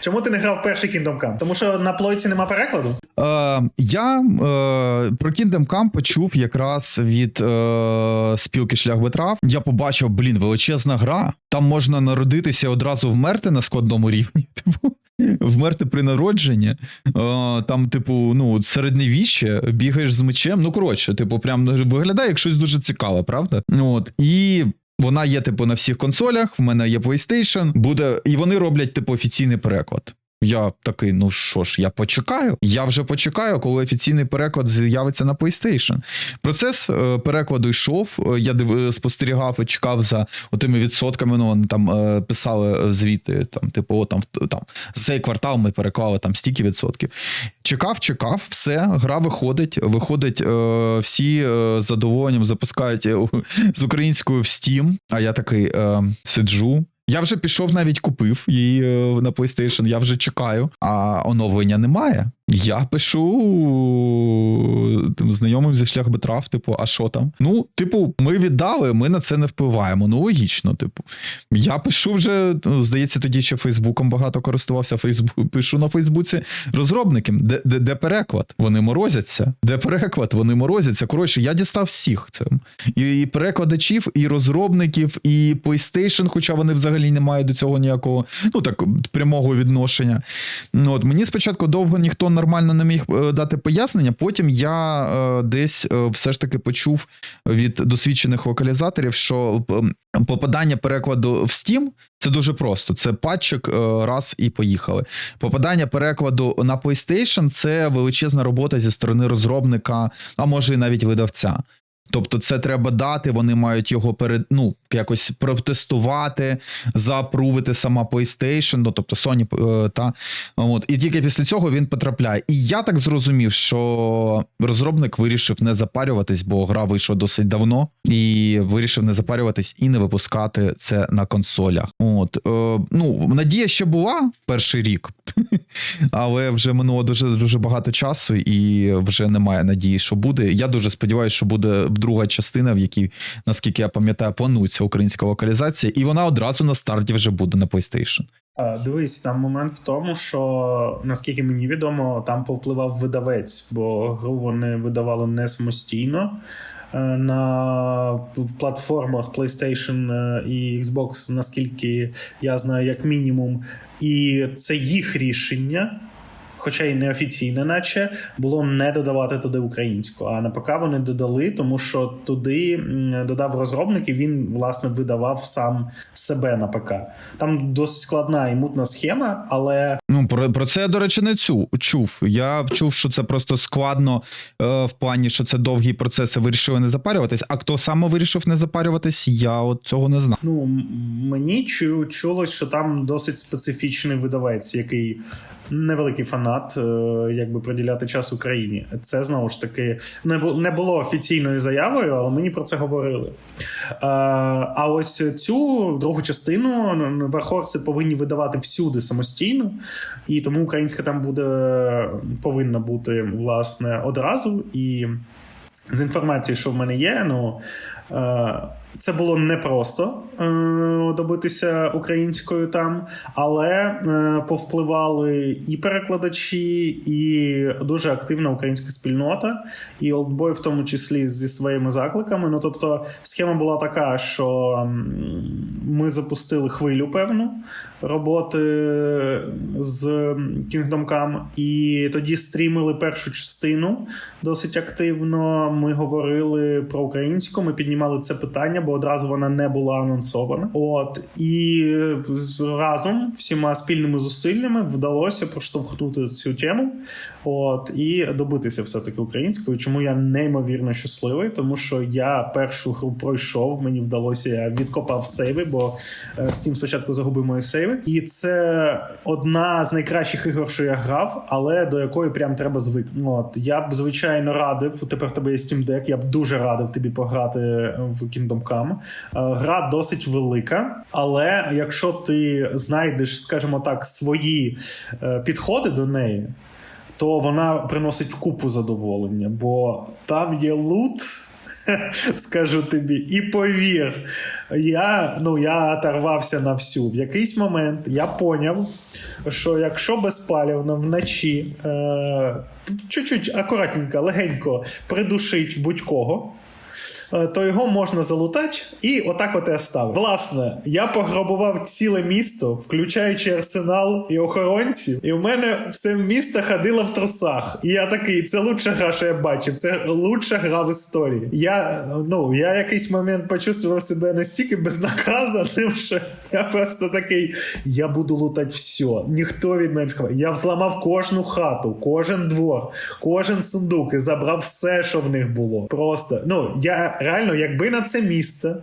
Чому ти не грав перший Kingdom Come? Тому що на плойці нема перекладу? Е, я е, про Kingdom Come почув якраз від е, спілки Шлях Бетрав. Я побачив, блін, величезна гра. Там можна народитися одразу вмерти на складному рівні. Типу, вмерти при народженні. Е, там, типу, ну, середньовіще, бігаєш з мечем. Ну, коротше, типу, прям виглядає як щось дуже цікаве, правда? От. І. Вона є, типу, на всіх консолях. В мене є PlayStation, буде, і вони роблять, типу, офіційний переклад. Я такий, ну що ж, я почекаю. Я вже почекаю, коли офіційний переклад з'явиться на PlayStation. Процес е, перекладу йшов. е, Я е, спостерігав і чекав за отими відсотками. Ну вони там писали звіти. Там, типу, о, там, там цей квартал ми переклали там стільки відсотків. Чекав, чекав, все, гра виходить. Виходить, всі з задоволенням запускають з українською в Steam. А я такий сиджу. Я вже пішов, навіть купив її е, на PlayStation, я вже чекаю, а оновлення немає. Я пишу тим знайомим зі шлях Бетрав, типу, а що там? Ну, типу, ми віддали, ми на це не впливаємо. Ну, логічно, типу. Я пишу вже, ну, здається, тоді ще Фейсбуком багато користувався. Фейсбук, пишу на Фейсбуці розробникам, де, де, де переклад? Вони морозяться. Де переклад? Вони морозяться. Коротше, я дістав всіх цим. І, і перекладачів, і розробників, і PlayStation, хоча вони взагалі не мають до цього ніякого, ну так, прямого відношення. Ну, от мені спочатку довго ніхто нормально не міг е, дати пояснення. Потім я е, десь е, все ж таки почув від досвідчених локалізаторів, що попадання перекладу в Steam це дуже просто. Це патчик раз і поїхали. Попадання перекладу на PlayStation це величезна робота зі сторони розробника, а може і навіть видавця. Тобто, це треба дати, вони мають його перед, ну, якось протестувати, запрувити сама PlayStation, ну, тобто Sony, е, та от, і тільки після цього він потрапляє. І я так зрозумів, що розробник вирішив не запарюватись, бо гра вийшла досить давно, і вирішив не запарюватись і не випускати це на консолях. От, е, ну, надія ще була перший рік, але вже минуло дуже дуже багато часу, і вже немає надії, що буде. Я дуже сподіваюся, що буде друга частина, в якій, наскільки я пам'ятаю, планується українська локалізація, і вона одразу на старті вже буде на PlayStation. Дивись, там момент в тому, що наскільки мені відомо, там повпливав видавець, бо гру вони видавали не самостійно. Е, На платформах PlayStation е, і Xbox, наскільки я знаю, як мінімум, і це їх рішення. Хоча й неофіційне, наче було не додавати туди українську. А на ПК вони додали, тому що туди додав розробник, і він власне видавав сам себе на ПК. Там досить складна і мутна схема, але Ну, про, про це я, до речі, не цю, чув. Я чув, що це просто складно е, в плані, що це довгі процеси вирішили не запарюватись. А хто саме вирішив не запарюватись, я от цього не знав. ну мені чу, чулось, що там досить специфічний видавець, який невеликий фанат, е, якби приділяти час Україні. Це знову ж таки не бу- не було офіційною заявою, але мені про це говорили. Е, А ось цю другу частину ну, верховці повинні видавати всюди самостійно, і тому українська там буде повинна бути власне одразу. І з інформації, що в мене є, ну. Це було непросто е, добитися українською там, але е, повпливали і перекладачі, і дуже активна українська спільнота, і Олдбой, в тому числі зі своїми закликами. Ну тобто, схема була така, що ми запустили хвилю певну роботи з Kingdom Come, і тоді стрімили першу частину досить активно. Ми говорили про українську, ми піднімали це питання, бо одразу вона не була анонсована. От і разом всіма спільними зусиллями вдалося проштовхнути цю тему. От і добитися все-таки українською. Чому я неймовірно щасливий, тому що я першу гру пройшов, мені вдалося, я відкопав сейви, бо е, Steam спочатку загубив мої сейви. І це одна з найкращих ігор, що я грав, але до якої прям треба звикнути. От я б звичайно радив. Тепер тебе є Steam Deck, Я б дуже радив тобі пограти в Kingdom Come. Е, Гра досить велика, але якщо ти знайдеш, скажімо так, свої е, підходи до неї. То вона приносить купу задоволення, бо там є лут, скажу тобі. І повір, я, ну, я оторвався на всю. В якийсь момент я поняв, що якщо безпалівно вночі е, чуть-чуть акуратненько, легенько придушить будь-кого. Е, То його можна залутати і отак от і оставити. Власне, я пограбував ціле місто, включаючи арсенал і охоронців, і в мене все місто ходило в трусах. І я такий, це лучша гра, що я бачив. Це лучша гра в історії. Я ну я якийсь момент почувствував себе настільки безнаказаним, що я просто такий: я буду лутати все. Ніхто від мене не сховає. Я взламав кожну хату, кожен двор, кожен сундук і забрав все, що в них було. Просто ну я реально, якби на це місце.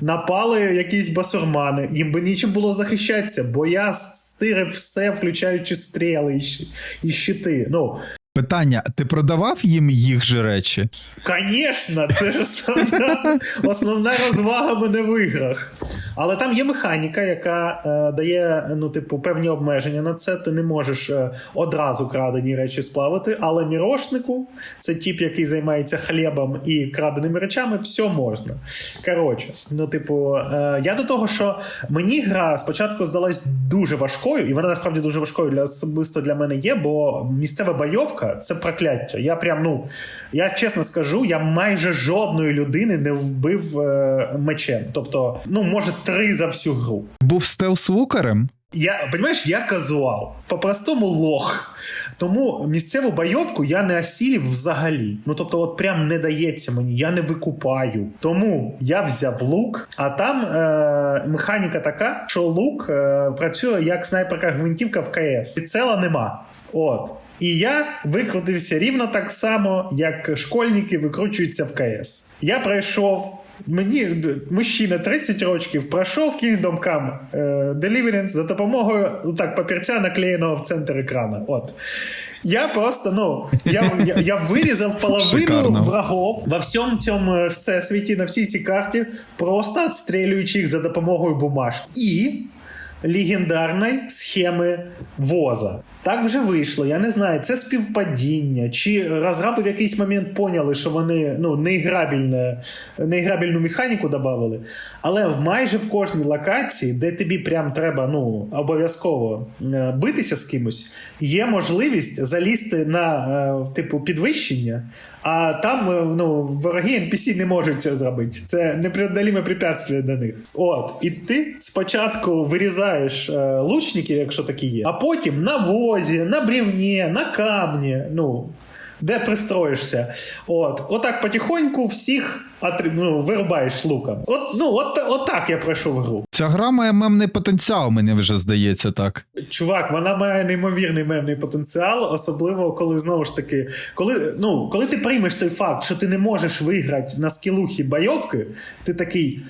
Напали якісь басурмани, їм би нічим було захищатися, бо я стирив все, включаючи стріли і, і щити. Ну, Питання: ти продавав їм їх же речі? Звісно, це ж основна, основна розвага мене в іграх. Але там є механіка, яка е, дає ну, типу, певні обмеження на це. Ти не можеш е, одразу крадені речі сплавити, але мірошнику, це тип, який займається хлібом і краденими речами, все можна. Коротше, ну, типу, е, я до того, що мені гра спочатку здалась дуже важкою, і вона насправді дуже важкою для особисто для мене є, бо місцева бойовка це прокляття. Я прям, ну, я чесно скажу, я майже жодної людини не вбив е, мечем. Тобто, ну, може, три за всю гру. Був стелс-лукарем? Я, понимаєш, я казуал, по-простому лох. Тому місцеву бойовку я не осілів взагалі. Ну тобто, от прям не дається мені, я не викупаю. Тому я взяв лук, а там е- механіка така, що лук е- працює як снайперка гвинтівка в КС. Прицела нема. От. І я викрутився рівно так само, як школьники викручуються в КС. Я пройшов. Мені мужчина 30 років пройшов Kingdom Come е, Deliverance за допомогою ну, так, папірця, наклеєного в центр екрана. От. Я просто, ну, я, я, я вирізав половину Шикарно. врагов во всьому цьому е, всесвіті, на всій цій карті, просто відстрілюючи їх за допомогою бумажки. І легендарної схеми воза. Так вже вийшло. Я не знаю, це співпадіння, чи розраби в якийсь момент поняли, що вони ну, неіграбільну механіку додали. Але в майже в кожній локації, де тобі прям треба ну, обов'язково е, битися з кимось, є можливість залізти на е, типу підвищення, а там е, ну, вороги NPC не можуть це зробити. Це непреодоліме препятствие для них. От, і ти спочатку вирізаєш е, лучників, якщо такі є, а потім на возі, на брівні, на камні. Ну, де пристроїшся. От, отак потихоньку всіх отри- ну, вирубаєш луком. От, ну, от, от так я пройшов гру. Ця гра має мемний потенціал, мені вже здається так. Чувак, вона має неймовірний мемний потенціал, особливо коли знову ж таки, коли, ну, коли ти приймеш той факт, що ти не можеш виграти на скілухі бойовки, ти такий.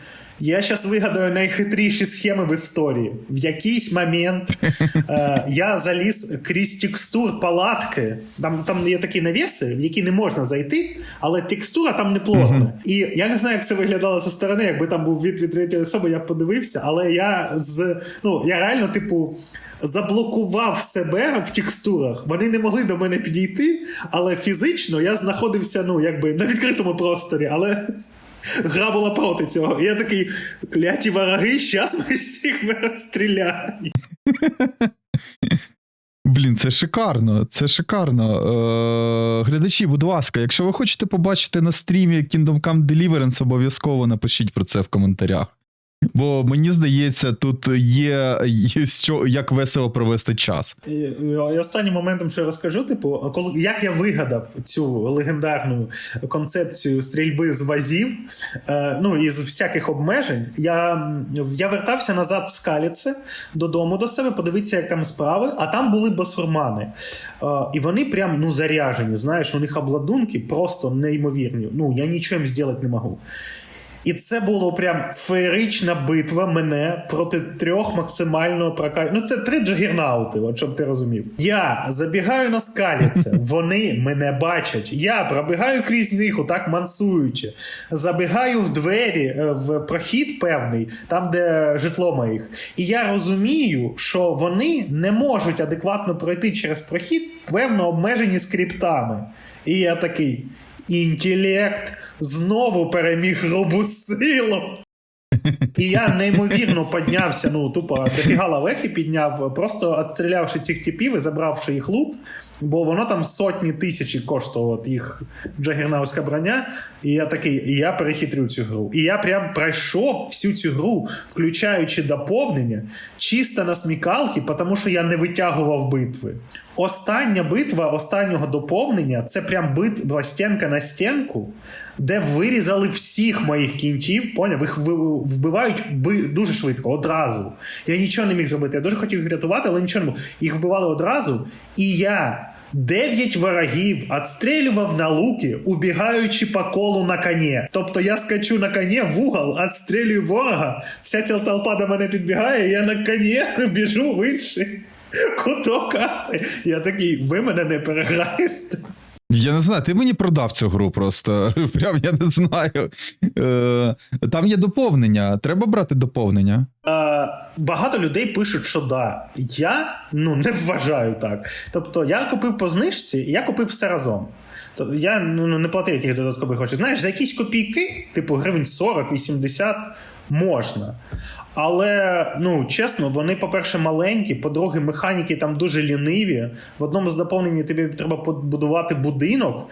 Я зараз вигадаю найхитріші схеми в історії. В якийсь момент е, я заліз крізь текстур палатки. Там, там є такі навіси, в які не можна зайти, але текстура там не плотна. І я не знаю, як це виглядало зі сторони. Якби там був від від третьої особи, я б подивився, але я з ну я реально, типу. Заблокував себе в текстурах. Вони не могли до мене підійти, але фізично я знаходився ну, якби на відкритому просторі, але гра була проти цього. І я такий, кляті вороги, щас ми всіх розстріляємо. Блін, це шикарно, це шикарно. Е, глядачі, будь ласка, якщо ви хочете побачити на стрімі Kingdom Come Deliverance, обов'язково напишіть про це в коментарях. Бо мені здається, тут є, є що, як весело провести час. І, і останнім моментом, що я розкажу, типу, коли як я вигадав цю легендарну концепцію стрільби з вазів, е, ну із всяких обмежень, я, я вертався назад в Скаліце додому до себе, подивитися, як там справи, а там були басурмани. Е, і вони прям ну заряжені. Знаєш, у них обладунки просто неймовірні. Ну я нічого їм зробити не можу. І це було прям феєрична битва мене проти трьох максимально прокат... Ну, це три джагернаути, от щоб ти розумів. Я забігаю на скаліце, вони мене бачать. Я пробігаю крізь них, отак мансуючи. Забігаю в двері, е, в прохід певний, там, де житло моїх. І я розумію, що вони не можуть адекватно пройти через прохід, певно обмежені скриптами. І я такий. Інтелект знову переміг грубу силу. І я неймовірно піднявся, ну тупо дофіга лавехи підняв, просто відстрілявши цих типів і забравши їх лут, бо воно там сотні тисячі коштувало їх джагернаутська броня. І я такий, і я перехитрю цю гру. І я прям пройшов всю цю гру, включаючи доповнення, чисто на смікалки, тому що я не витягував битви. Остання битва останнього доповнення це прям битва стінка на стінку, де вирізали всіх моїх кінців, поняв? Їх вбивають дуже швидко, одразу. Я нічого не міг зробити. Я дуже хотів їх рятувати, але нічого не мог. Їх вбивали одразу. І я дев'ять ворогів відстрілював на луки, убігаючи по колу на коні. Тобто я скачу на коні в угол, відстрілюю ворога, вся ця толпа до мене підбігає, я на коні біжу в інший куток. Я такий, ви мене не переграєте. Я не знаю, ти мені продав цю гру просто. Прям я не знаю. Е, там є доповнення. Треба брати доповнення. Е, багато людей пишуть, що да. Я ну не вважаю так. Тобто, я купив по знижці, і я купив все разом. Тобто я ну, не платив якихось додаткових грошей. Знаєш, за якісь копійки, типу гривень 40-80, можна. Але ну чесно, вони, по-перше, маленькі, по-друге, механіки там дуже ліниві. В одному з доповнень тобі треба побудувати будинок.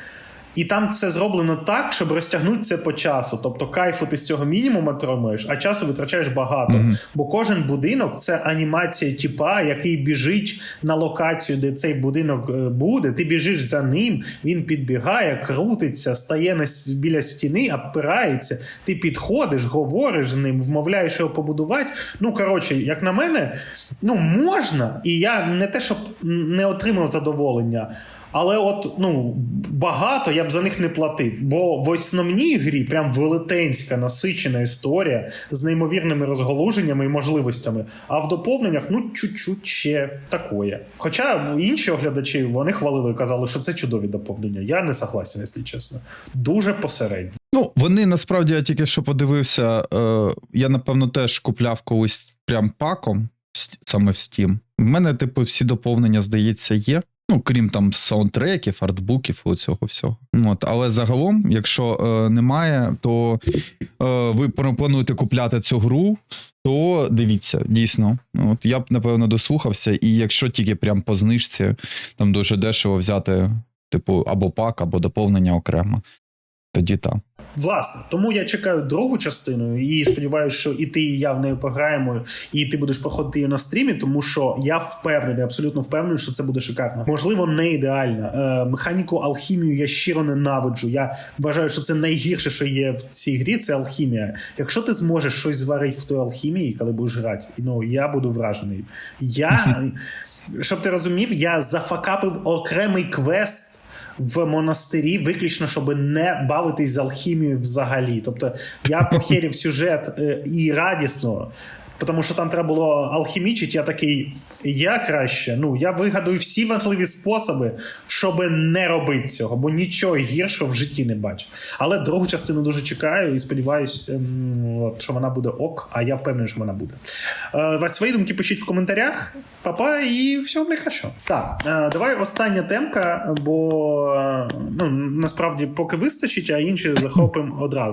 І там це зроблено так, щоб розтягнути це по часу. Тобто кайфу ти з цього мінімум отримуєш, а часу витрачаєш багато. Бо кожен будинок це анімація типа, який біжить на локацію, де цей будинок е, буде. Ти біжиш за ним, він підбігає, крутиться, стає на біля стіни, опирається. Ти підходиш, говориш з ним, вмовляєш його побудувати. Ну коротше, як на мене, ну можна, і я не те, щоб не отримав задоволення. Але от ну багато я б за них не платив. Бо в основній грі прям велетенська насичена історія з неймовірними розголуженнями і можливостями. А в доповненнях ну чуть-чуть ще такое. Хоча інші оглядачі вони хвалили, казали, що це чудові доповнення. Я не согласен, якщо чесно. Дуже посередньо. Ну, вони насправді я тільки що подивився. Е, я, напевно, теж купляв колись прям паком саме в Steam. В мене, типу, всі доповнення, здається, є. Ну, крім там саундтреків, артбуків, оцього всього. От, але загалом, якщо е, немає, то е, ви пропонуєте купляти цю гру, то дивіться, дійсно. От я б напевно дослухався, і якщо тільки прям по знижці, там дуже дешево взяти, типу, або пак, або доповнення окремо. Тоді так. Власне, тому я чекаю другу частину і сподіваюся, що і ти, і я в неї пограємо, і ти будеш проходити її на стрімі, тому що я впевнений, абсолютно впевнений, що це буде шикарно. Можливо, не ідеально. Е, механіку алхімію я щиро ненавиджу. Я вважаю, що це найгірше, що є в цій грі, це алхімія. Якщо ти зможеш щось зварити в той алхімії, коли будеш грати, ну я буду вражений. Я, щоб ти розумів, я зафакапив окремий квест в монастирі, виключно, щоб не бавитись з алхімією взагалі. Тобто я похерів сюжет е, і радісно. Тому що там треба було алхімічити, я такий, я краще. Ну, я вигадую всі важливі способи, щоб не робити цього, бо нічого гіршого в житті не бачу. Але другу частину дуже чекаю і сподіваюся, ем, що вона буде ок, а я впевнений, що вона буде. Е, вас свої думки пишіть в коментарях. Папа, і все буде хорошо. Так, е, давай остання темка, бо е, ну, насправді поки вистачить, а інші захопимо одразу.